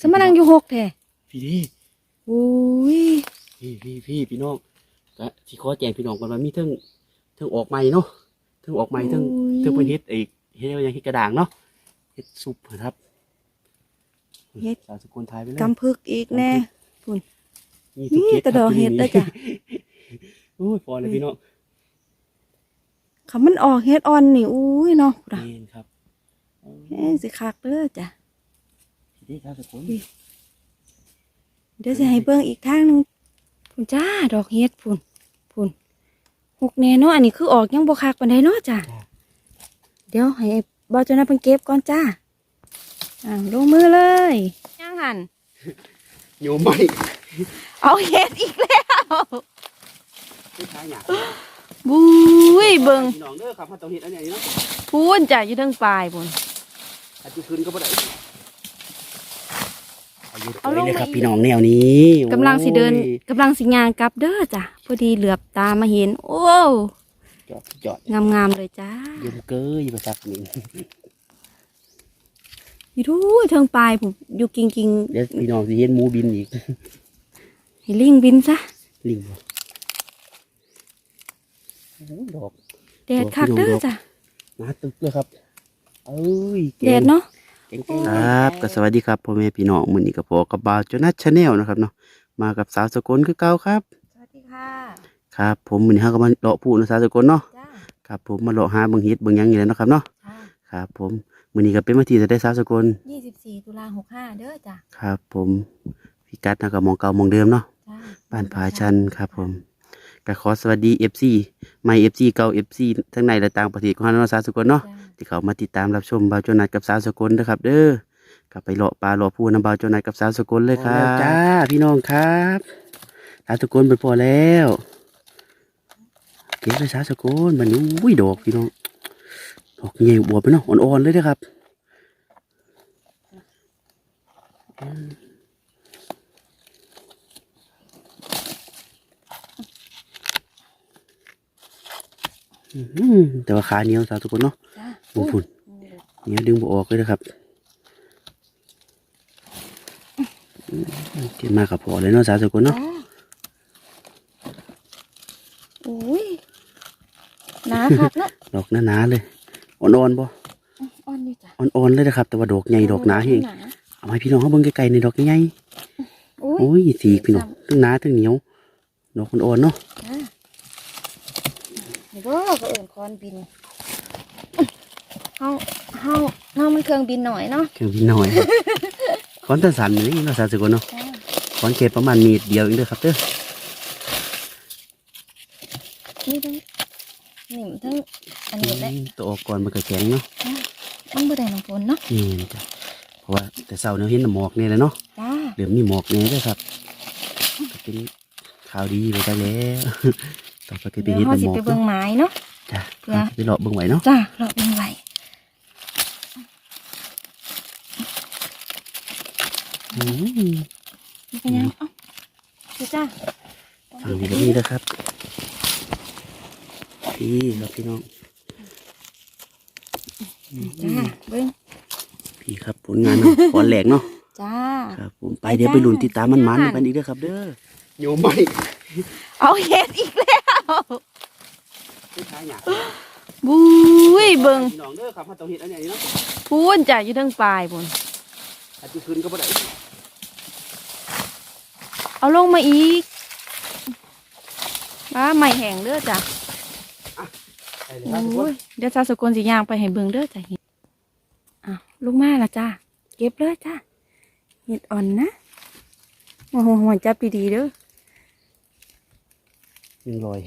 สมานังอยู่หกแท้พี่พี่อุ้ยพี่พี่พี่พี่น้องก็ที่ขอแจ้งพี่น้องกันว่ามีเทั้งเทั้งออกใหม่เนาะเทั้งออกใหม่เทั้งเทั้งเป็นเฮ็ดไอ้เฮ็ดอะไรอย่างเฮ็ดกระด่างเนาะเฮ็ดซุปนะครับสาวสกุลไทยไปเลยกำพึกอีกแน่นี่ทุกนี่เฮ็ดแต่ดอกเห็ดเด้อจ้ะโอ้ยพอเลยพี่น้องคำมันออกเฮ็ดอ่อนนี่อุ้ยเนาะพุดะเห็นครับแห้งสิคักเด้อจ้ะ พี่ที่สาวสกุลเดี๋ยวสิให้เบิ่งอีกทางหนึงพุ่นจ้าดอกเฮ็ดพุ่นพุ่นหกแน่เนาะอันนี้คือออกยังบ่คักปานใดเนาะจ้ะเดี๋ยวให้บ่าวเจ้าหน้าเพิ่นเก็บก่อนจ้าอ่าลงมือเลยย่างหันโยมไม่เอาเฮ็ดอีกแล้วไม่ใช่หยังบุ้ยเบิ่งพี่น้องเด้อครับถ้าต้องเฮ็ดอันนี้เนาะพูนจ้ะอยู่เทางปลายพุ่นอาจจะคืนก็บ่ได้เอาอยู่เอาลงเลยครับมาอีกพี่น้องแนวนี้กำลังสิเดินโอ้ยกำลังสิย่างกลับเด้อจ้ะพอดีเหลือบตามาเห็น โอ้จอดจอดงามๆเลยจ้าเยืมเกยมาสักนี่อยู่ทูเทิงปลายผมอยู่กิงกิงเดี๋ยวพี่น้องสิเห็นหมูบินอีกๆให้ลิงบินซะลิงบ่โอ้ยดอกแดดคักเด้อจ้ะหนาตึกเลยครับเอ้ยก่งแดดเนาะเก่งๆ ครับก็สวัสดีครับพ่อแม่พี่น้องมื้อนี้ก็พอกับบ่าวจนัทชาแนลนะครับเนาะมากับสาวสกลคือเก่าครับ สวัสดีค่ะ ครับ ผมมื้อนี้เฮาก็มาเลาะผู้เนาะสาวสกลเนาะจ้าครับผมมาเลาะหาเบิ่งเฮ็ดเบิ่งหยังนี่แหละเนาะครับเนาะค่ะครับผมมื้อนี้ก็เป็นวันที่จะได้สาวสกลยี่สิบสี่ตุลาหกห้าเด้อจ้ะครับผมพิกัดนะก็มองเก่ามองเดิมเนาะจ้าบ้านผาชันครับผมก็ขอสวัสดี FC ใหม่ FC เก่า FC ทั้งในและต่างประเทศของเราเนาะสาวสกลเนาะจ้า ที่เขามาติดตามรับชมบ่าวโจนัดกับสาวสกลนะครับ เด้อกลับไปเลาะปลาเลาะพูน้ำบ่าวโจนัดกับสาวสกลเลยครับจ้าพี่น้องครับสาวสกลไปพอแล้วเก็บไปสาวสกลมันอุ้ยดอกพี่น้องดอกใหญ่บวบไปเนาะอ่อนๆเลยนะครับแต่ว่าขาเหนียวสาวสกลเนาะ ฝุ่นฝุ่นเหนียวดึงบ่ออกเลยนะครับอืมเก็บมากับพอเลยเนาะสาวสกลเนาะจ้าอุ้ยหนาคักเนาะดอกหนาๆเลยอ่อนๆบ่อ่อนนี่จ้ะอ่อนๆเลยนะครับ แต่ว่าดอกใหญ่ดอกหนาเฮงเอาให้พี่น้องเขาเบิ่งไกลๆในดอกใหญ่อุ้ๆยโอ้ยสีพี่น้องทั้งหนาทั้งเหนียวดอกอ่อนๆเนาะจ้าเห็นบ่ก็เอิ่นคอนบิน เฮาเฮาเฮามันเครื่องบินหน่อยเนาะเครื่องบินหน่อยคอนตันสันนี่เนาะสาวสกลเนาะจ้าคอนเขตประมาณเมตรเดียวเองเด้อครับเด้อนี่ทั้งนิ่มทั้งอันนี้แหละอืมตัวออกก่อนมันก็แข็งเนาะมันบ่ได้น้ำฝนเนาะนี่จ้ะเพราะว่าแต่เช้าเนี่ยเห็นแต่หมอกนี่แหละเนาะจ้าเหลือมีหมอกแน่ด้วยครับก็เป็นข่าวดีไปได้แล้วต่อไปก็เป็นเดี๋ยวเห็ดเฮาหสิมอกไปเบิ่งไม้เนาะจ้ะเพื่อไปเลาะเบิ่งไหวเนาะจ้าเราเบิ่งไว้ อืม นี่เป็นยังเอ้าเดี๋ยวจ้าฝั่งนี้ก็มีนะครับพี่ครับพี่น้องจ้าเบิ่งพี่ครับผลงานเนาะขอนแหลกเนาะจ้าครับผมไปเดี๋ยวไปลุ้นติดตามมันมันๆกันอีกเด้อครับเด้อโยมไม่เอาเห็ดอีกแล้วไม่ใช่หยังบุ้ยเบิ่งพี่น้องเด้อครับถ้าต้องเฮ็ดอันนี้เนาะพูนจ้ะอยู่เทางปลายพุ่นอาจจะคืนก็บ่ได้ เอาลงมาอีกบ้าใหม่แห้งเด้อจ้ะได้เลยครับทุกคโอ้นยเดี๋ยวจ้าสกุลสิย่างไปให้เบิ่งเด้อจ้ะเห็ดอ้าวลูกมาละจ้าเก็บเลยจ้าเห็ดอ่อนนะโอ้โหหัวจับดีๆเด้อยังลอย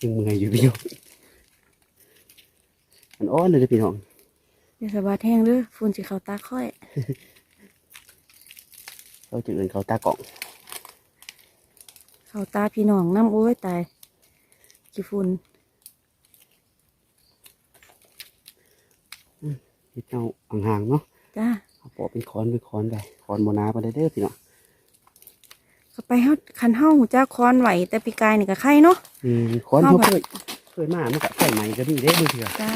ยังเมื่อยอยู่พี่น้องมันอ้อนเลยเด้อพี่น้อง เดี๋ยวสบายแห้งเด้อฝุ่นสิเข้าตาค่อยเขาจะเอื่นเขาตากล่อง เข้าตาพี่น้องน้ำโอ้ยตายกี่ฝุ่นเฮ็ดเอาห่างๆเนาะจ้าเอาปอกเป็นคอนเป็นคอนไปคอนโมนาไปเลยเด้อพี่น้องก็ไปเฮาคันเฮาหูจ้าคอนไหวแต่ปีกายนี่ก็ไข่เนาะอืมคอนเอาเขาแบบเคยเคยมามันก็ใส่ใหม่ก็มีเด้อมือเถื่อจ้า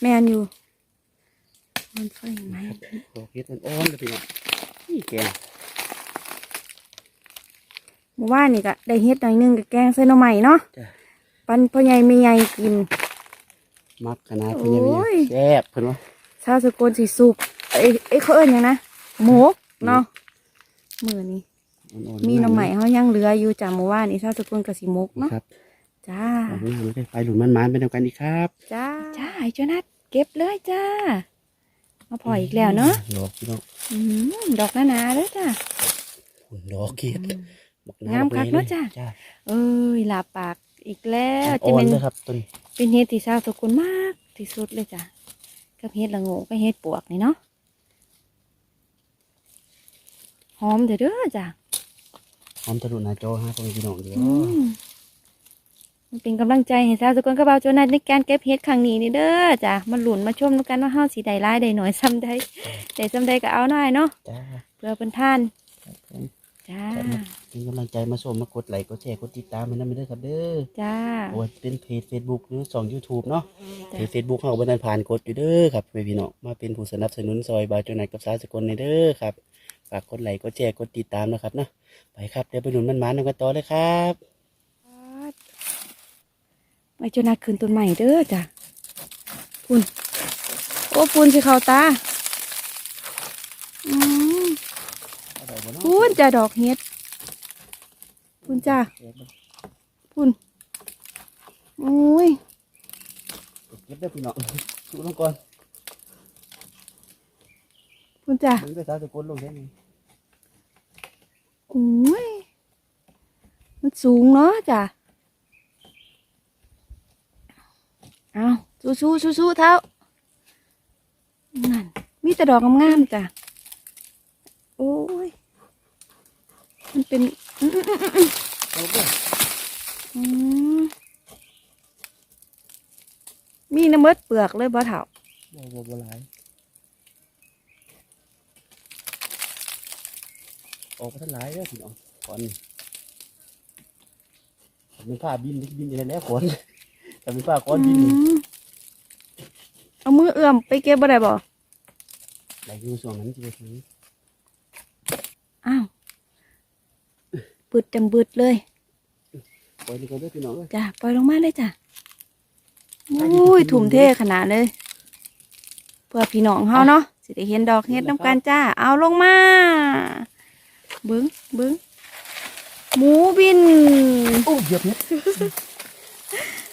แมนอยู่มันไฟไหมดอกเฮ็ดมันอ่อนเลยพี่น้องนี่แกงเมื่อวานนี่ก็ได้เฮ็ดหน่อยหนึงกับแกงใส่หน่อใหม่เนาะจ้ะ ปันพ่อใหญ่ไม่ใหญ่กิน มักขนาดเพิ่นยังมีโอ้ย แซ่บเพิ่นว่าชาวสกลสีสุกเอ้ยเอ้ยเขาเอิ้นหยังนะหมกเนาะมื้อนี้อ่อนๆมีหน่อใหม่เขายังเหลืออยู่จากเมื่อวานนี้ชาวสกลกับสีมกเนาะครับจ้าเอาไว้ให้มันได้ไปหลุนมันมันๆไปนำกันอีกครับจ้าจ้าไอ้เจ้านัดเก็บเลยจ้ามาพออีกแล้วเนาะดอกพี่น้องอืมดอกหนาๆเลยจ้าหุ่นดอกเฮ็ด บักหงามคักเนอะบัใหญ่ลยจ้ะ จ้าเอ้ยลาปากอีกแล้วจะอ่อเป็นนเลยครับต้นเป็นเฮ็ดที่ชาวสกุลมากที่สุดเลยจ้ะกับเฮ็ดละโงกกับเฮ็ดปวกนี่เนาะหอมเด้อเด้อจ้ะหอมทะลุหน้าจอฮะพ่อแม่พี่น้องเดี๋ยวอืมมันเป็นกำลังใจให้ชาวสกุลกับเบาโจนัสในการเก็บเฮ็ดครั้งนี้นี่เด้อจ้ะมาหลุนมาชมแล้วกันว่าเฮาสิได้หลายได้น้อยซ้ำใดได้ซ้ำใดก็เอาหน่อยเนาะจ้า เพื่อเป็นท่านครับผมจ้า เป็นกำลังใจมาชมมากดไลค์กดแชร์กดติดตามให้นำไปเด้อครับเด้อจ้า โอ้ยเป็นเพจ Facebook หรือช่อง YouTube เนาะจ้ะเพจ Facebook เฮาบ่ทันผ่านกดอยู่เด้อครับพ่อแม่พี่น้องมาเป็นผู้สนับสนุนซอยบาโจนัทกับสาวสกลในเด้อครับฝากกดไลค์กดแชร์กดติดตามนะครับเนาะไปครับเดี๋ยวไปหนุนมันมันๆกันต่อเลยครับไว้เจานัดขึ้นต้นใหม่เด้อจ้ะปุ่นโอ้ปุ่นสิเข้าตาอืมเอาดอกบ่เนาะปุ่นจ้ะดอกเฮ็ด ปุ่นจ้ะปุ่นโอ้ยเก็บได้อพี่น้องดูลงก่อนปุ่นจ้ะมึงไปสาวสกลลงแค่นี้โอ้ยมันสูงเนาะจ้ะเอาสู้สู้สู้สู้ๆเท้านั่นมีแต่ดอกงามๆจ้ะโอ้ยมันเป็น อื้ออื้ออื้ออื้อเอาเด้ออืมมีน้ำมดเปลือกเลยบ่เถ่าบ่บ่บ่หลายออกมาทั้งหลายเด้อพี่น้องก่อนนี่ผมเป็นผ้าบินบินอะไรแล้วก่อนแต่เป็นผ้าก้อนบินนี่อืมเอามือเอื้อมไปเก็บบ่ได้บ่ไหลอยู่ส่วนนั้นจะไปถึงอ้าวบึด จำบึดเลยปล่อยนี่ก่อนเด้อพี่น้องเอ้ยจ้ะปล่อยลงมาเลยจ้ะอุ้ยทุ่มเทขนาดเลย เพื่อพี่น้องเฮาเนาะสิได้เห็นดอกเฮ็ดน้ำกันจ้า เอาลงมาเบิ้งเบิ้งหมูบินโอ้เหยียบเฮ็ด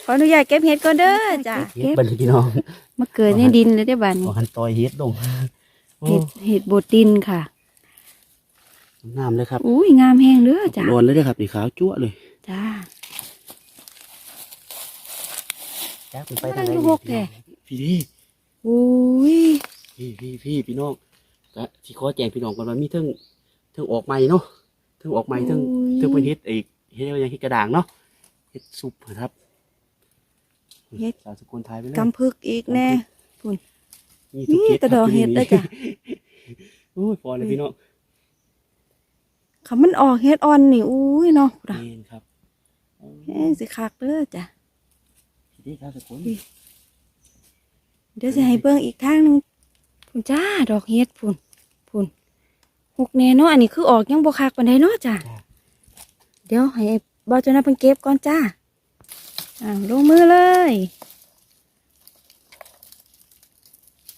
ขออนุญาตเก็บเห็ดก่อนเด้อจ้ะเฮ็ดเก็บบัดนพี่น้องมาเกิดในดินเลยได้อบ้านขนี้อหันต่อยเฮ็ดลงโอ้เห็ดเห็ดบดดินค่ะ งามเลยครับอุ้ยงามแห้งเด้อจ้ะโดนเลยเด้อครับนี่ขาวจั่วเลยจ้าจ้าเป็นไปทางไหนกำลังอยู่หกแท้พี่พี่อุ้ยพี่พี่พี่พี่น้องก็ที่ขอแจ้งพี่น้องก่อนว่ามีเทิงเทิงออกใหม่เนาะเทิงออกใหม่เทิงเทิงเป็นเฮ็ดอีกเฮ็ดอะไรอย่างเฮ็ดกระด่างเนาะเฮ็ดซุปนะครับสาวสกุลไทยไปเลยกำพึกอีกแน่นี่ทุกนี่เฮ็ดแตะดอกเห็ดเด้อจ้ะโอ้ยพอเลยพี่น้อง คำมันออกเห็ดอ่อนนี่อุ้ยเนาะพุ่นน่ะเองครับแห้งสิคักเด้อจ้ะพี่สาวสกุลเดี๋ยวจะให้เบิ่งอีกทางหนึงพุ่นจ้าดอกเห็ดพุ่นพุ่นหกแน่เนาะอันนี้คือออกยังบ่คักปานใดเนาะจ้ะจ้าเดี๋ยวให้บ่าวเจ้านะเพิ่นเก็บก่อนจ้าอ้าวลงมือเลย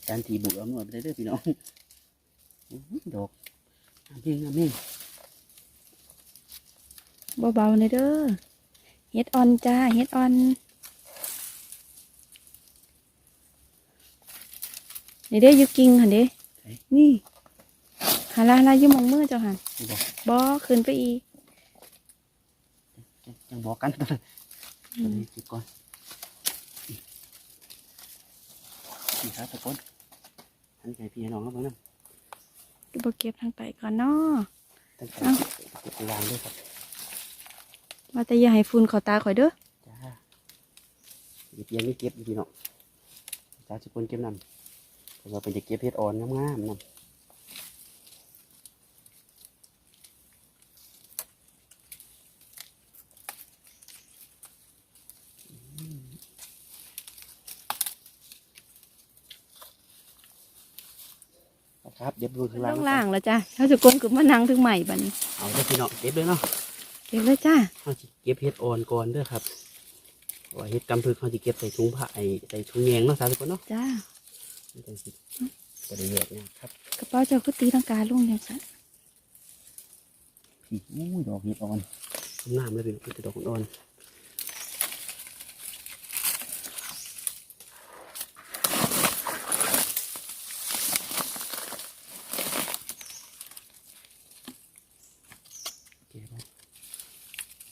การทีบุกเอาหน่วยไปได้เด้อพี่น้องอื้อหือดอกงามจริงงามจริง เบาๆหน่อยเด้อเฮ็ดออนจ้าเฮ็ดออนนี่เด้ออยูกิ่งหันเด้นี่หาลาลาอยู่หมองมือเจ้าหันนี่บอกบ่ขึ้นไปอีกจังจังบอกกันตอนอืมนี้เก็บก่อนนี่ครับทุกคนอันนี้ให้พี่ให้น้องครับผมนะดูบ่เก็บทางไตก่อนเนาะตั้งแต่เอ้าเก็บไปวางด้วยครับ ว่าแต่อย่าให้ฝุ่นเข้าตาข่อยเด้อจ้าเก็บยังไม่เก็บอยู่พี่น้องจ้าทุกคนเก็บนำเพราะว่าเป็นจะเก็บเห็ดอ่อนงามๆนำครับเดี๋ยวไปดูข้างล่างล่างล่างแล้วจ้ะเขาจะกลนกับมานั่งถึงใหม่บัดนี้เอาเด้อพี่น้องเก็บเลยเนาะ เก็บเลยจ้าเขาสิเก็บเห็ดอ่อนก่อนเด้อครับเพราะว่าเห็ดกำพึกเขาจะเก็บใส่ถุงผ้าไอใส่ถุงแยงเนาะสาวทุกคนเนาะจ้ามันจังสิบ่ได้แยกนะครับกระเป๋าเจ้าก็ตีลังกาลงอย่างสันพี่อู้ยดอกเห็ดอ่อนงามเลยเป็นเป็นดอกอ่อนเก็บไว้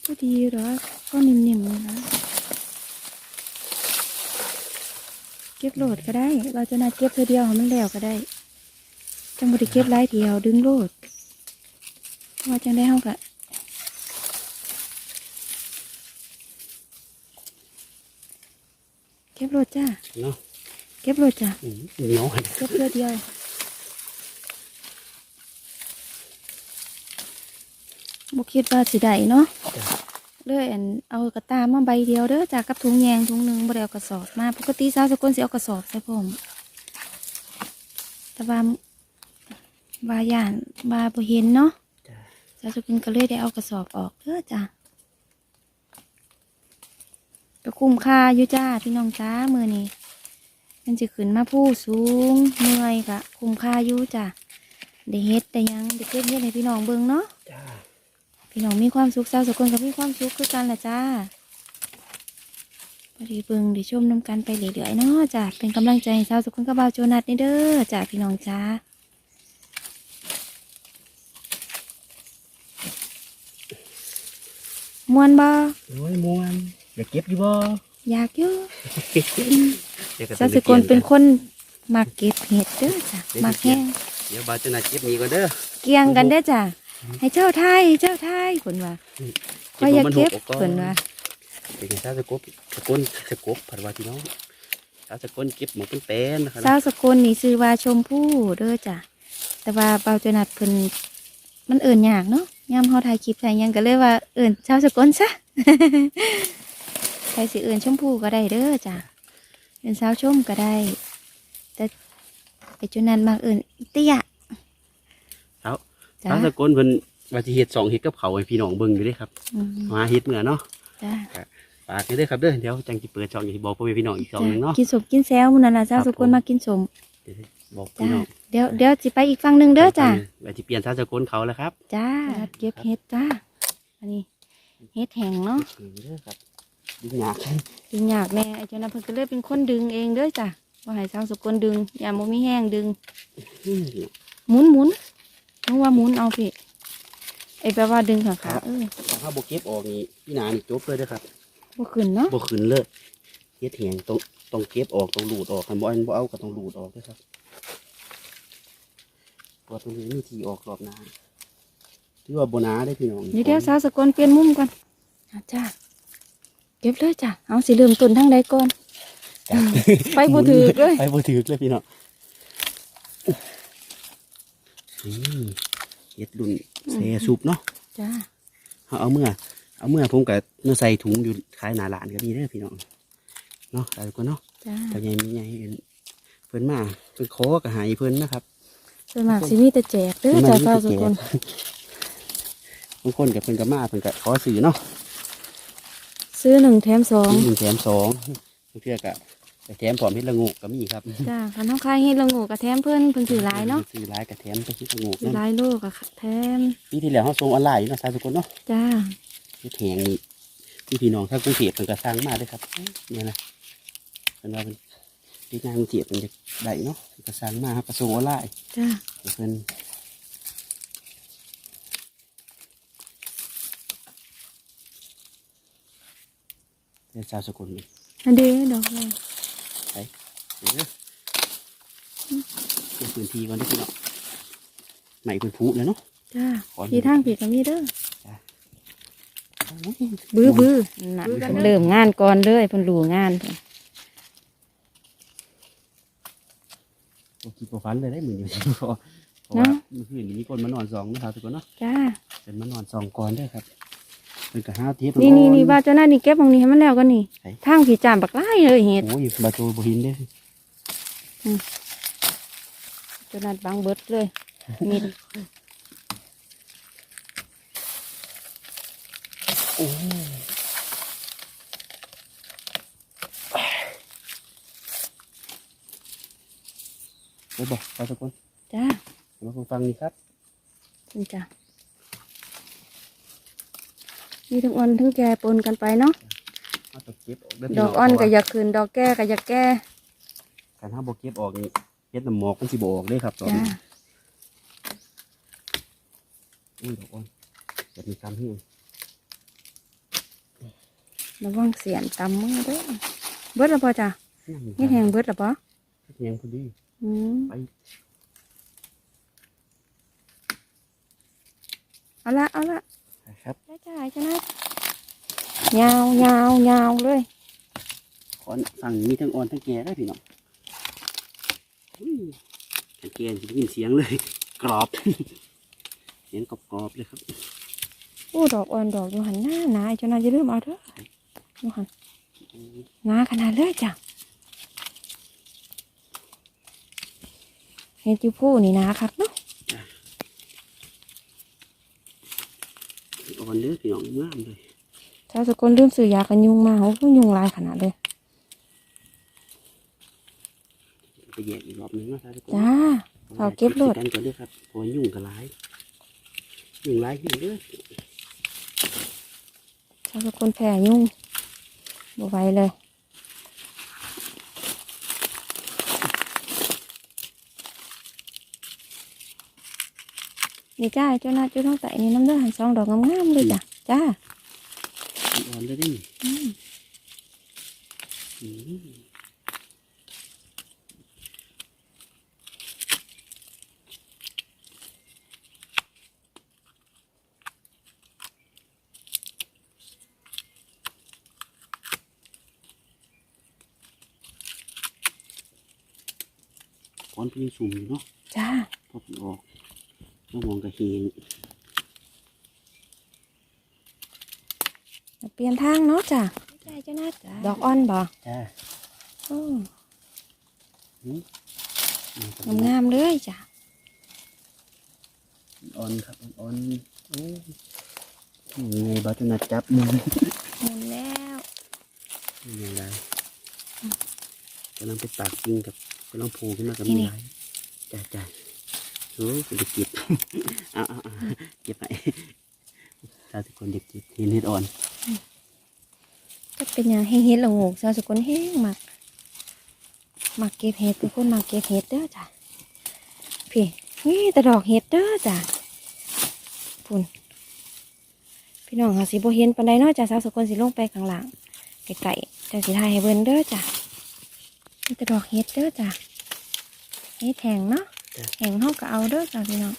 ก็ ดีเหรอก็นิ่มๆเลยนะเก็บโหลดก็ได้ เราจะนัดเก็บเธอเดียวให้มันแล้วก็ได้ จังบริเก็บหลายเดียวดึงโหลดว่าจังได้เฮากะเก็บโหลดจ้าเนาะเก็บโหลดจ้าอืมเหนียวอันเก็บเธอเดียวบุคิดว่าสิได้เนาะ เลยอันเอากระตามาใบเดียวเด้อจากกับถุงแยงถุงหนึ่งบ่ได้เอากระสอบมาปกติสาวสกลสิเอากระสอบใส่ผมแต่ว่าว่าย่านว่าบ่เห็นเนาะจ้ะสาวสกลก็เลยได้เอากระสอบออกเด้อจ้ะก็คุ้มค่าอยู่จ้าพี่น้องจ้ามือนี้มันจะขึ้นมาผู้สูงเมื่อยกะคุ้มค่าอยู่จ้ะได้เฮ็ดได้หยังได้เก็บเฮ็ดให้พี่น้องเบิ่งเนาะจ้า พี่น้องมีความสุขสาวสกุลกับมีความสุขคือกันแหละจ้าพอดีเบิ่งได้ชมน้ำกันไปเรื่อยๆเนาะจ้าเป็นกำลังใจให้สาวสกุลกับบ่าวโจนัสนี่เด้อจ้าพี่น้องจ้ามวนบ่โอ้ยมวนอยากเก็บอยู่บ่อยากอยู่เดี๋ยวก็สาต้วองสกุลเป็นไคนมักเก็บเห็ดเด้อจ้ามักแห้งเดี๋ยวบาจะนัดเก็บนี้ก่อนเด้อเกียงกันเด้อจ้า ให้เจ้าไทยเจ้าไทยผลว่าก็อยากเก็บผลว่าเป็นไงถ้าสกบสกุลสกบผัดว่าพี่น้องถ้าสกุลเก็บหมองเป็นแป้นนะครับสาวสกุลนี่ซื้อว่าชมพู่เด้อจ้ะแต่ว่าเบาจนัดเพิ่นมันเอิ่นยากเนาะยามเฮาถ่ายคลิปถ่ายหยังก็เลยว่าเอิ่นสาวสกุลซะใครสิเอิ่นชมพู่ก็ได้เด้อจ้ะเอิ่นสาวชมก็ได้ แต่ไอ้จุนันมากเอิ่นอิเตียเอา จ้ะถ้าสกุลเพิ่นว่าสิเฮ็ดสองเฮ็ดกับเขาวให้พี่น้องเบิ่งอยู่เด้ครับอืมมาเฮ็ดเมื่อเนาะจ้ะฝากนี่เด้อครับเด้อเดี๋ยวจังสิเปิดช่องอย่างที่บอกพ่อแม่พี่น้องอีกสองหนึงเนาะ กินสมกินแซวมื้อนั้นล่ะสาวครับสกุลผมมากินสมเดี๋ยวบอกจ้ะพี่น้องเดี๋ยวเดี๋ยวสิไปอีกฝั่งหนึงเด้อจ้ะว่าสิเปลี่ยนถ้าสกุลเขาแล้วครับจ้าเก็บเห็ดจ้าอันนี้เห็ดแห้งเนาะนี่เด้อครับดึงยากดึงยากแน่ไอ้เจ้านั้นเพิ่นก็เลยเป็นคนดึงเองเด้อจ้ะว่าให้สาวสกุลดึงอย่าบ่มีแห้งดึงอืมหมุนหมุน นึกว่าหมุนเอาพี่ไอ้แปลว่าดึงขาขาเออถ้าบ่เก็บออกนี่พี่นานี่จบเลยเด้อครับบ่ขึ้นเนาะบ่ขึ้นเลยเฮ็ดแหงต้องต้องเก็บออกต้องหลูดออกคันบ่อันบ่เอาก็ต้องหลูดออกเด้อครับเพราะว่าตรงนี้มีที่ออกรอบหน้าที่ว่าบ่หนาได้อพี่น้องนี่เดี๋ยวสาวสกุลเปลี่ยนมุมก่อนอะจ้าเก็บเลยจ้ะเอาสิเริ่มต้นทางใดก่อนจ้ะไปบ่ถือเลยไปบ่ถือเลยพี่น้อง นี่เฮ็ดรุ่นเซซุปเนาะจ้าเอาเอาเมื่อ เอาเมื่อผมก็เนื้อใส่ถุงอยู่ขายหน้าร้านก็มีเด้อพี่น้องเนาะแต่ก็เนาะจ้าแต่ยังมีไงเพิ่นมาเพิ่นขอก็ใหายเพิ่นนะครับส่วนมากสิมีแต่แจกเด้อจ้ะสาวสกุลบางคนกับเพิ่นกับมาเพิ่นก็ขอซื้อเนาะซื้อหนึ่งแถมสองหนึ่งแถมสองเพื่อกะ ไปแถมพร้อมเฮ็ดละโงูก็มีครับจ้าคันเฮาขายเฮ็ดละโงูกับแถมเพิ่นเพิ่นถือหลายเนาะซื้อหลายกับแถมไปเฮ็ดละโงูถือหลายโลกับแถมปีที่แล้วเฮาส่งออนไลน์อยู่เนาะสายสกุลเนาะจ้าเฮ็ดแหงนี่พี่พี่น้องทางกรุงเทพเพิ่นก็สั่งมาเด้อครับเนี่ยนะเพิ่นว่าเพิ่นที่งานกรุงเทพเพิ่นจะได้เนาะเพิ่นก็สั่งมาครับก็ส่งออนไลน์จ้าให้เพิ่นเฮ็ดสาวสกุลนี่อันเด้ดอกเลย เดี๋ยวเด้อเก็บพื้นที่ก่อนเด้อพี่น้องใหม่เพิ่นพุเลยเนาะจ้าขอดูพี่ทางพี่ก็มีเด้อโอ้ยบื้อบื้อนั่นเพิ่นเริ่มงานก่อนเลยเพิ่นรู้งานเพิ่นบ่คิดบ่ฝันเลยได้มื้อนี้เพราะเพราะว่าเมื่อคืนนี้มีคนมานอนสองนะครับทุกคนเนาะจ้าเป็นมานอนสองก่อนเด้อครับเพิ่นก็หาเทปนี่นี่นี่ว่าเจ้าหน้านี่เก็บตรงนี้ให้มันแล้วกันนี่ไหนทางพี่จามบักไล่เลยเห็ดโอ้ยบาโจบ่เห็นเด้อ จานัดบางเบิดเลยมิดโอ้ไปบอกไปทุกคนจ้ามาฟังนี่ครับคุณจ้ามีทั้งอ่อนทั้งแก่ปนกันไปเนาะเอาตะเก็บออกเด้ดอกอ่อนก็อยากคืนดอกแก่ก็อยากแก่ การห้าบเก็บออกนี่เฮ็ดน้ำหมอกมันสิบออกเลยครับตอนจ้านี้อุ้ยดอกอ่อนจะมีการหิ้วระวังเสียนตำมือเด้อเบิดแล้วปะจ้านี่นี่แหงเบิดแล้วปะแหงพอดีอืมไปเอาละเอาละครับได้จ้าชนะยาวยาวยาวเลยขอนสั่งมีทั้งอ่อนทั้งแก่ได้พี่น้อง อุ้ยทั้งแก่จะได้ยินเสียงเลย กรอบ เสียงกรอบๆเลยครับโอ้ดอกอ่อนดอกอยู่หันหน้าหนาเจ้านาจะลืมเอาเด้ออยู่หันหนาขนาดเลยจ้ะเห็ดจิผู้นี่หนาคักเนาะอ่อนเด้อพี่น้องงามเลยถ้าสกลลืมซื้อยากันยุงมาโอ้โหยุงหลายขนาดเลย ไปแยกอีกรอบหนึงเนาะครับทุกคนจ้าเอาเก็บโลด กันก่อนเด้อครับเพอยุ่งกับหลายยุ่งหลายยุ่งเด้อถ้าสกลแผ่ยุงบ่ไหวเลย นี่จ้าเจ้านาจุดท้องใส่นี่น้ำเลือดหันสองดอกงามๆเลยจ้ะจ้า อ่อนเลยเด้อนี่อืม อืม อนเพียงสุ่มอยู่เนาะจ้าพอพี่ออกต้องมองกระเฮงเปลี่ยนทางเนาะจ้ะจ้าเจ้านาดอกอ่อนบ่จ้าโอ้อืมงามๆเลยจ้ะอ่อนครับอ่อนโอ้ยยังไงบ้าจะนัดจับมือหมุนแล้วยังไงกำลังไปปากจริงกับ กำลังโผล่ขึ้นมากับมีไรจ้าจ้าโอ้ยเด็กเก็บเอาเอาเอาเก็บไปชาวสกุลเด็กเก็บเห็นเห็ดอ่อนก็เป็นอย่างให้เฮ็ดละโงกชาวสกุลแห้งมักมักเก็บเห็ดเป็นคนมักเก็บเห็ดเด้อจ้ะพี่นี่แต่ดอกเห็ดเด้อจ้ะพุ่นพี่น้องหาสิบ่เห็นปานใดเนาะจ้ะชาวสกุลสิลงไปข้างหลังไกลๆจังสิถ่ายให้เบิ่นเด้อจ้ะ นี่แต่ดอกเห็ดเด้อจ้ะเห็ดแห้งเนาะแห้งเฮาก็เอาเด้อจ้ะพี่น้อง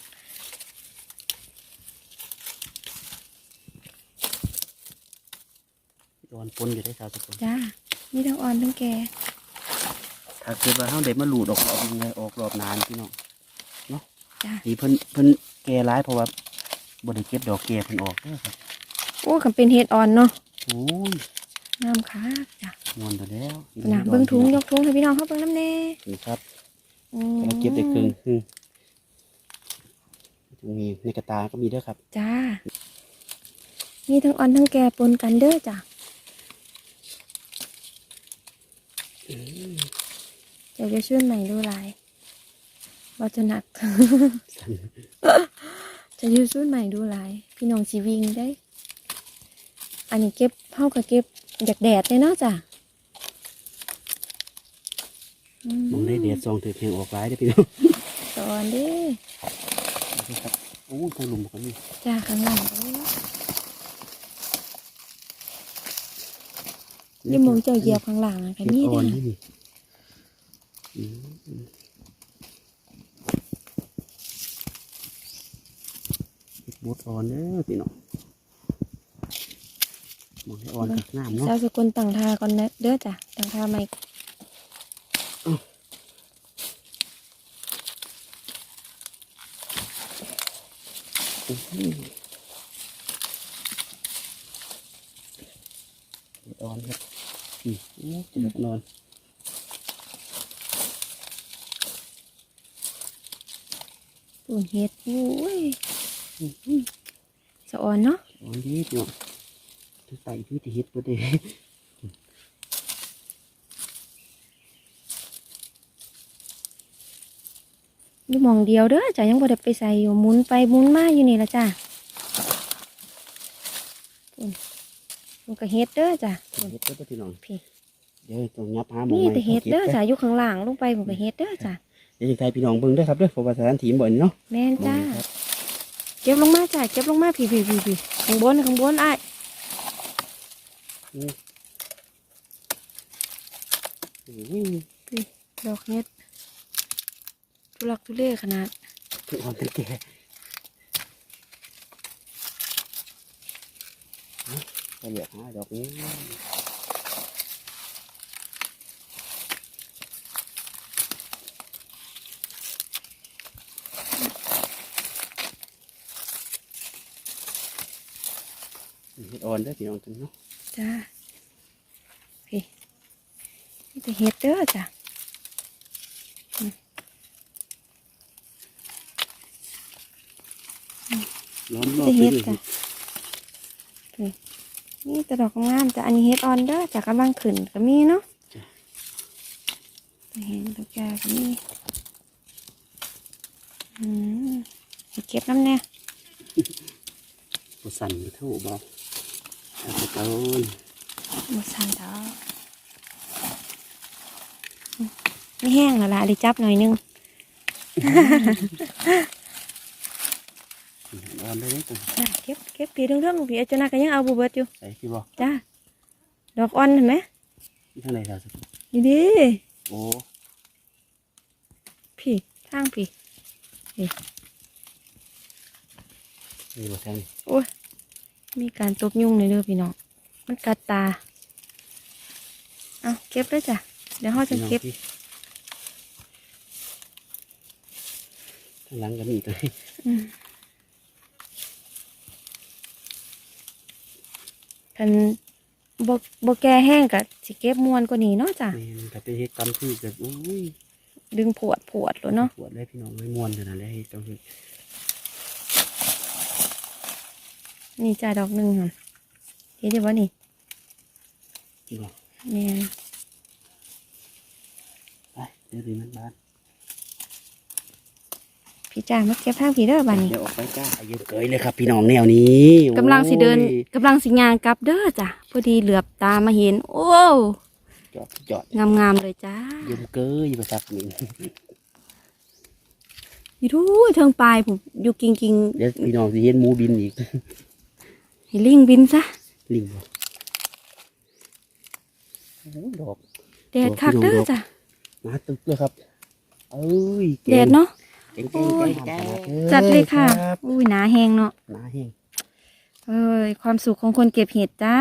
อ่อนปนอยู่ได้ชาวสกุลจ้ามีทั้งอ่อนทั้งแก่ถ้าเกิดว่าเขาเด็มาหลุดออกรอบยังไงออกรอบนานพี่น้องจ้านี่เพิ่นเพิ่นแก่ร้ายเพราะว่าบ่ได้เก็บดอกแก่เพิ่นออกเด้อครับโอ้คันเป็นเห็ดอ่อนเนาะโอ้ย งามค่ะจ้ะงอนไปแล้วนะเบิ้งถุงยกถุงให้พี่น้องเขาเบิ้งน้ำแน่นี่ครับอืมเราเก็บได้ครึ่งครึ่งมีในกระตาก็มีเด้อครับ จ้า มีทั้งอ่อนทั้งแก่ปนกันเด้อจ้ะเดี๋ยวจะช่วยใหม่ดูลายว่าจะหนัก จะอยืดช่วยใหม่ดูลาย พี่น้องชีวิงได้ อันนี้เก็บเท่ากับเก็บ จากแดดเลยเนาะจ้ะอืมองได้เดียดซองถือเพียงออกร้ายได้อพี่น้องตอนเด้ครับโอ้ยทางหลุมกันนี่จ้าข้างหลังเลยเนาะยี่มงเจ้าเหยียบข้างหลังอะกันเห็ดนี่อ่อเด้นอนี่นี่อืมเห็ดบดอ่อนเด้อพี่น้อง มองให้อ่อนกับงามเนาะสาวสกุลต่างทาก่อนนะเด้อจ้ะต่างทาใหม่อื้อหือเห็ดอ่อนครับอืมโอ้ยจะแบบนอนปูนเฮ็ดโอ้ยสะอ่อนเนาะอ๋อดีเนาะ ทุกไต่ที่จะเฮ็ดบ่ได้อยู่หมองเดียวเด้อจ้ะยังบ่ได้ไปใส่อยู่หมุนไปหมุนมาอยู่นี่ละจ้ะปูนปูนก็เฮ็ดเด้อจ้ะเฮ็ดบ่พี่น้องพี่เดี๋ยวต้องยับหาหมองนี่ใหม่แต่เฮ็ดเด้อก็บจ้ะอยู่ข้างล่างลงไปผมก็เฮ็ดเด้อจ้ะเดี๋ยวจะให้พี่น้องเบิ่งเด้อครับเด้อเพราะว่าสถานที่บ่อนเนาะแม่นจ้าครับเก็บลงมาจ้ะเก็บลงมาพี่พี่พี่พี่ข้างบนข้างบนอ้ายอุ้ย ดอกเฮ็ดทุลักทุเลขนาดคืออ่อนเป็นแก่ไปเหลือหาดอกนี้เฮ็ดอ่อนเด้อพี่น้องจังเนาะ จ้าพี่นี่แต่เฮ็ดเด้อจ้ะล้อมรอบจะไปเฮ็ดด้วยจ้ะพี่นี่แต่ดอกงามจ้ะอันนี้เฮ็ดออนเด้อจ้ะกำลังขึ้นก็มีเนาะแต่เห็นดอกแก่ก็มีอืมให้เก็บน้ำเนี่ยบ่สั่นบ่เท่าบ่เอา ไปก่อนหมดสันดอกไม่แห้งแล้วล่ะได้จับหน่อยนึงอ่อนได้เลยตัวจ้ะเก็บเก็บปีเรื่องๆพี่อาจารย์ก็ยังเอาบุเบิดอยู่ใส่ที่บ่จ้าดอกอ่อนเห็นไหมที่ทางไหนล่ะสินี่ดิโอ้พี่ทางพี่นี่บ่แทง มีการตบยุงในอยเด้อพี่น้อง มันกัดตา เอาเก็บเลยจ้ะ เดี๋ยวเขาจะเก็บพี่ทางหลังก็มีอีกเลยอืมคันบกแก่แห้งกับสิเก็บมวนกว่านี้เนาะจ้ะนี่มันก็เป็นเฮ็ดกรรมพืชแบบอุ้ย ดึงผวดผวดแล้วเนาะปวดเลยพี่น้องเลยม่วนขนาดเลยต้องเฮ็ด นี่จ้าดอกหนึ่งหั่นเห็นได้บ่นี่ที่บ่แม่นไปเดี๋ยวนี้มันบานพี่จ้ามาเก็บทางพี่เด้อบัดนี้เดี๋ยวออกไปจ้าเยอะเกยเลยครับ พี่น้องแนวนี้กำลังสิเดินโอ้ยกำลังสิงานกลับเด้อจ้ะพอดีเหลือบตามาเห็น โอ้จอดจอดงามงามๆเลยจ้าเยอะเกยไปสักหนึ่งอยู่ทู่เทิงปลายผมอยู่กิงกิงเดี๋ยวพี่น้องสิเห็นหมูบินอีกๆ ให้ลิงบินซะลิงบ่โอ้ยดอก แดดคักเด้อจ้ะมาตึกเลยครับ เอ้ยก่งแดดเนาะเก่งเก่งเก่งขนาดเลยจัดเลยค่ะรับอุ้ยหนาแหงเนาะหนาแห้งเอ้ยความสุขของคนเก็บเห็ดจ้า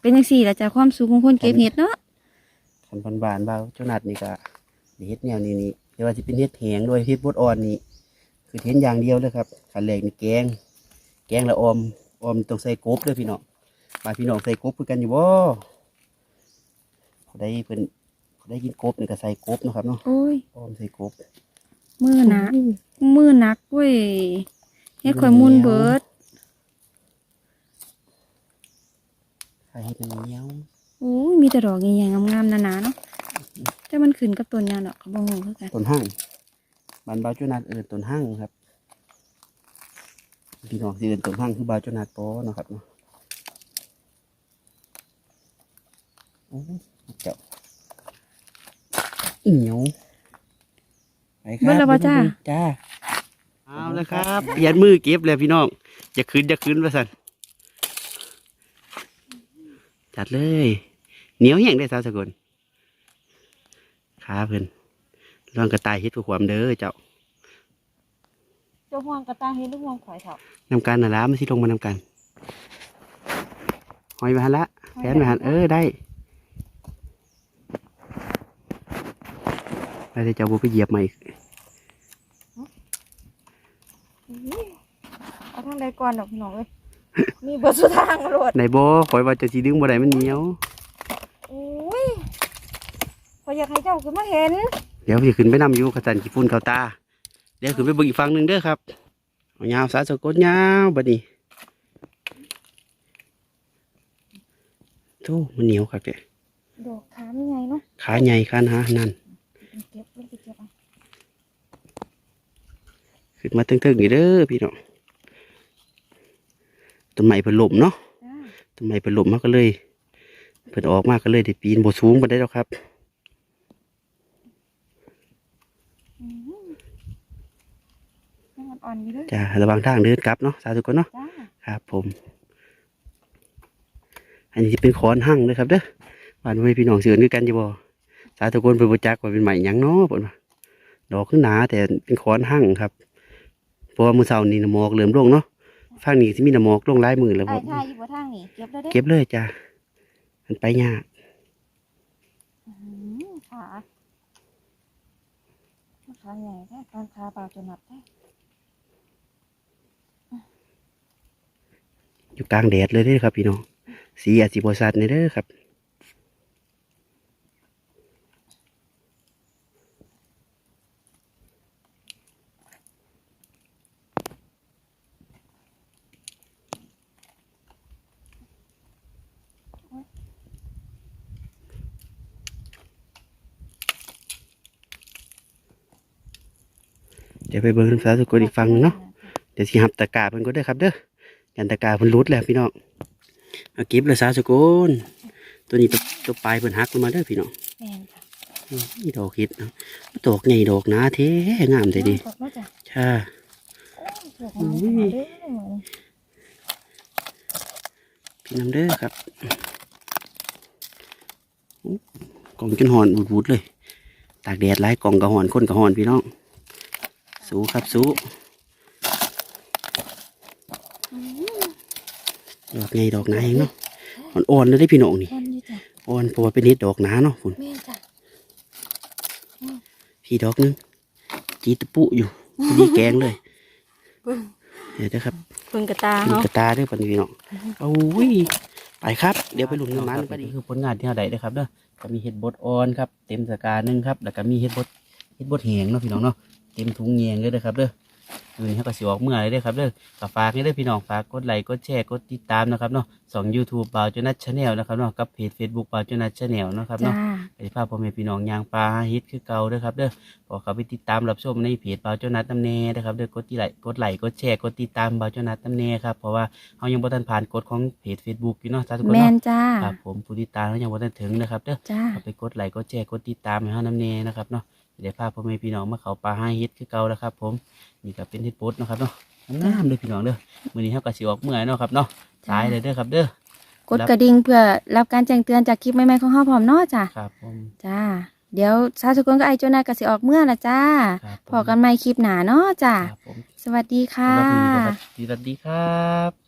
เป็นจังสี่ละจ้ะความสุขของคนเก็บเห็ดเนาะคันบานบานๆเบาเจ้านัดนี่ก็เฮ็ดแนวนี้นี่เดี๋ยวว่าจะเป็นเฮ็ดแหงด้วยเฮ็ดบดอ่อนนี่คือเห็นอย่างเดียวเลยครับขันแรกนี่แกง แกงละออม ออมต้องใส่กบเลยพี่น้องมาพี่น้องใส่กบคือกันอยู่บ่ผู้ได้เพิ่นผู้ได้กินกบนี่ก็ใส่กบเนาะครับเนาะโอ้ยออมใส่กบมือหนักมือหนักเว้ยเฮ็ดข่อยมุนเบิดใส่ให้มันเหนียวโอ้ยมีแต่ดอกใหญ่ๆงามๆหนาๆเนาะแต่มันขึ้นกับต้นยางดอกก็บ่ฮู้คือกันต้นห้างบ้านบาวเจ้านัดเอิ้นต้นห้างครับ พี่น้องสิเอิ้นต้นห้างคือบาวเจ้านัดปอเนาะครับเนาะโอ้ยเจ้าเหนียวไปครับเบิดแล้วบ่จ้า จ้าเอาแล้วครับเปลี่ยนมือเก็บเลยพี่น้องอย่าคืนอย่าคืนว่าสันจัดเลยเหนียวแห้งได้สาวสกุลขาเพิ่นลองกระต่ายเฮ็ดเพื่อความเด้อเจ้าเจ้าห่วงกระตาเฮ็ดหรือห่วงข่อยเถาะนำกันน่ะละไม่สิลงมานำกันหอยมาหันละแขนมาหันเออได้แล้วเดี๋ยวเจ้าบัวไปเหยียบใหม่เอาทางใดก่อนดอกพี่น้องเอ้ยมีเบิดสุดทางมาโลดในบ่คอยว่าจะสีดึงบ่ได้มันเหนียวโอ้ยพอยอยากให้เจ้าขึ้นมาเห็น เดี๋ยวพี่ขึ้นไปนำอยู่กระสันขี้ฝุ่นเขาตาเเดี๋ยวขึ้นไปเบิ่งอีกฝั่งหนึ่งเด้อครับเอายาวสาสกลยาวบัดนี้โธ่มันเหนียวครับแกดอกขาไม่ไงเนาะขาใหญ่ขาหนานั่นเก็บลงไปเก็บเอาขึ้นมาตึงๆนี่เด้อพี่น้องต้นไม้เพิ่นล่มเนาะจ้าต้นไม้เพิ่นล่มมาก็เลยเพิ่นออกมาก็เลยได้ปีนบ่สูงปานใดแล้วครับ อืมยัง อ่อนๆอยู่เด้วยจ้าระวังทางเดินกลับเนาะสาธุคนเนาะจ้าครับ ผม อันนี้จะเป็นขอนหั่งเลยครับเด้อบ้านไว้พี่น้องเสือนคือกันจะบ่สาธุคนเป็นบ่จักว่าเป็นใหม่หยังเนาะเพิ่นว่าดอกขึ้นหนาแต่เป็นขอนหั่งครับเพราะว่ามื้อเช้านี้น้ำหมอกเริ่มลงเนาะฝั่งนี้สิมีน้ำหมอกลงหลายมือแล้วไอ้บ่ท่าอยู่บ่ทางนี่เก็บแล้วเด้เก็บเลยจ้ามันไปยากอืมขาขาใหญ่แท้ตอนขาเปล่าจนหนับแท้ อยู่กลางแดดเลยเด้ครับพี่น้อง สีอาจสิบ่ชัดในเด้อครับ เดี๋ยวไปเบิ่งสาธุคนอีกฝั่งเนาะ เดี๋ยวสิหับตะกร้าเพิ่นก็ได้อครับเด้อ ยันตะกร้าเพิ่นรุดแล้วพี่น้องเอาเก็บเลยสาสกุลตัวนี้ตัวตัวปลายเพิ่นหักลงมาเด้อพี่น้องแม่นค่ะนี่ดอกเห็ดเนาะดอกใหญ่ดอกหนาแท้งามแท้ดิขอบคุณจ้ะใช่โอ้ยสวยงามเด้อเหมือนพี่น้ำเด้อครับอู้กล่องจนหอนบูดๆเลย ตากแดดหลายกล่องกระหอนคนกระหอนพี่น้อง สู้ครับสู้ ดอกใหญ่ดอกหนาเองเนาะอ่อนๆเลยได้อพี่น้องนี่คนอยู่จ้ะอ่อนเพราะว่าเป็นเห็ดดอกหนาเนาะคุณแม่นจ้ะพี่ดอกหนึงจีตะปุอยู่พอดีแกงเลยเบิ่งเดี๋ยวนะครับเบิ่งกระตามีเนาะกระตาด้วยปันพี่น้องโอ้ยไปครับ เดี๋ยวไปหลุมน้ำมันก็ดีคือผลงานที่เราได้นะครับเด้อก็มีเห็ดบดอ่อนครับ เต็มสกาหนึ่งครับ แล้วก็มีเห็ดบดเห็ดบดแหงเนาะพี่น้องเนาะเต็มถุงเงียงเลยนะครับเด้อ มือนี้เขาก็สิออกเมื่อไรเด้อครับเด้อก็ฝากให้เด้อพี่น้องฝากกดไลค์กดแชร์กดติดตามนะครับเนาะสองยูทูบบ่าวจนัทชาแนลนะครับเนาะกับเพจเฟซบุ๊กบ่าวจนัทชาแนลนะครับจ้าเนาะไปพาพ่อแม่พี่น้องยางปลาฮิตคือเก่าเด้อครับเด้อขอเขาไปติดตามรับชมในเพจบ่าวเจ้านัดน้ำเน่นะครับเด้อกดที่ไลค์กดไลค์กดแชร์กดติดตามบ่าวเจ้านัดน้ำเน่ครับเพราะว่าเขายังบ่ทันผ่านกฎของเพจ Facebook อยู่เนาะจ้าทุกคนแม่นเนาะจ้า ครับผมผู้ติดตามเขายังบ่ทันถึงนะครับเด้อจ้า เอาไปกดไลค์กดแชร์กดติดตามให้เฮาน้ำเน่นะครับเนาะ เดี๋ยวพาพ่อแม่พี่น้องมาเขาปลาให้ฮิตคือเก่าแล้วครับ ผมนี่ก็เป็นเฮ็ดโพสต์เนาะครับเนาะงามเลยพี่น้องเด้อมื้อนี้เฮาก็สิออกเมื่อยเนาะครับเนาะสายเลยเด้อครับเด้อกดกระดิ่งเพื่อรับการแจ้งเตือนจากคลิปใหม่ๆของเฮาพร้อมเนาะจ้าครับผมจ้าเดี๋ยวสาวสกุลก็ไอโจนาก็สิออกเมื่อละจ้าครับผมพอกันใหม่คลิปหน้าเนาะจ้าครับผมสวัสดีค่ะสำหรับมื้อนี้ก็สวัสดีครับ